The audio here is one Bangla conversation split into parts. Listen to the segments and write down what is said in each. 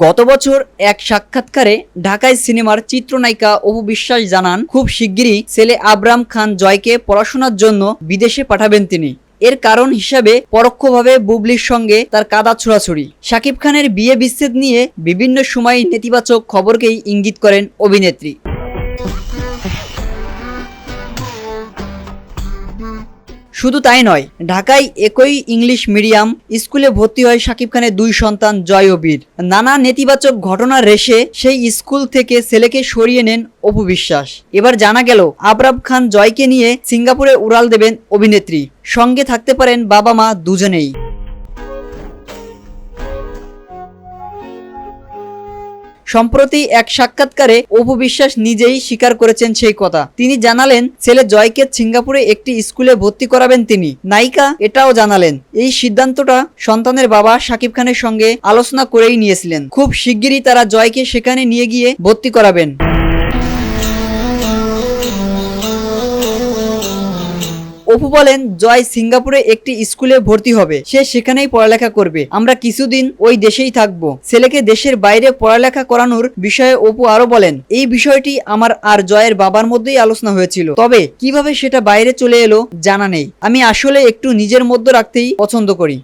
গত বছর এক সাক্ষাৎকারে ঢাকায় সিনেমার চিত্রনায়িকা অপু বিশ্বাস জানান, খুব শিগগিরই ছেলে আবরাম খান জয়কে পড়াশোনার জন্য বিদেশে পাঠাবেন তিনি। এর কারণ হিসাবে পরোক্ষভাবে বুবলির সঙ্গে তার কাদা ছোড়াছুড়ি। শাকিব খানের বিয়ে বিচ্ছেদ নিয়ে বিভিন্ন সময় নেতিবাচক খবরকেই ইঙ্গিত করেন অভিনেত্রী। শুধু তাই নয়, ঢাকায় একই ইংলিশ মিডিয়াম স্কুলে ভর্তি হয় শাকিব খানের দুই সন্তান জয় ও বীর। নানা নেতিবাচক ঘটনা রেশে সেই স্কুল থেকে ছেলেকে সরিয়ে নেন অপু বিশ্বাস। এবার জানা গেল, আবরাব খান জয়কে নিয়ে সিঙ্গাপুরে উড়াল দেবেন অভিনেত্রী। সঙ্গে থাকতে পারেন বাবা মা দুজনেই। সম্প্রতি এক সাক্ষাৎকারে অপু বিশ্বাস নিজেই স্বীকার করেছেন সেই কথা। তিনি জানালেন, ছেলে জয়কে সিঙ্গাপুরে একটি স্কুলে ভর্তি করাবেন তিনি। নায়িকা এটাও জানালেন, এই সিদ্ধান্তটা সন্তানের বাবা শাকিব খানের সঙ্গে আলোচনা করেই নিয়েছিলেন। খুব শিগগিরই তারা জয়কে সেখানে নিয়ে গিয়ে ভর্তি করাবেন। অপু বলেন, জয় সিঙ্গাপুরে একটি স্কুলে ভর্তি হবে। সে সেখানেই পড়ালেখা করবে। আমরা কিছুদিন ওই দেশেই থাকব। ছেলেকে দেশের বাইরে পড়ালেখা করানোর বিষয়ে অপু আরও বলেন, এই বিষয়টি আমার আর জয়ের বাবার মধ্যেই আলোচনা হয়েছিল। তবে কীভাবে সেটা বাইরে চলে এলো জানা নেই। আমি আসলে একটু নিজের মধ্যে রাখতেই পছন্দ করি।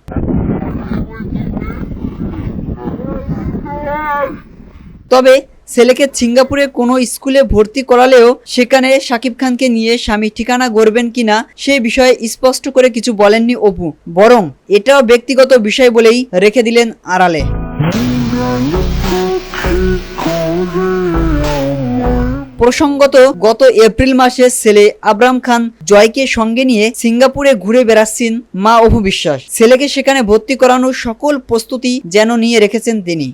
তবে ছেলেকে সিঙ্গাপুরে কোনো স্কুলে ভর্তি করালেও সেখানে শাকিব খানকে নিয়ে স্বামী ঠিকানা গড়বেন কিনা সে বিষয়ে স্পষ্ট করে কিছু বলেননি অপু। বরং এটাও ব্যক্তিগত বিষয় বলেই রেখে দিলেন আড়ালে। প্রসঙ্গত, গত এপ্রিল মাসে ছেলে আবরাম খান জয়কে সঙ্গে নিয়ে সিঙ্গাপুরে ঘুরে বেড়াচ্ছেন মা অভু বিশ্বাস। ছেলেকে সেখানে ভর্তি করানোর সকল প্রস্তুতি যেন নিয়ে রেখেছেন তিনি।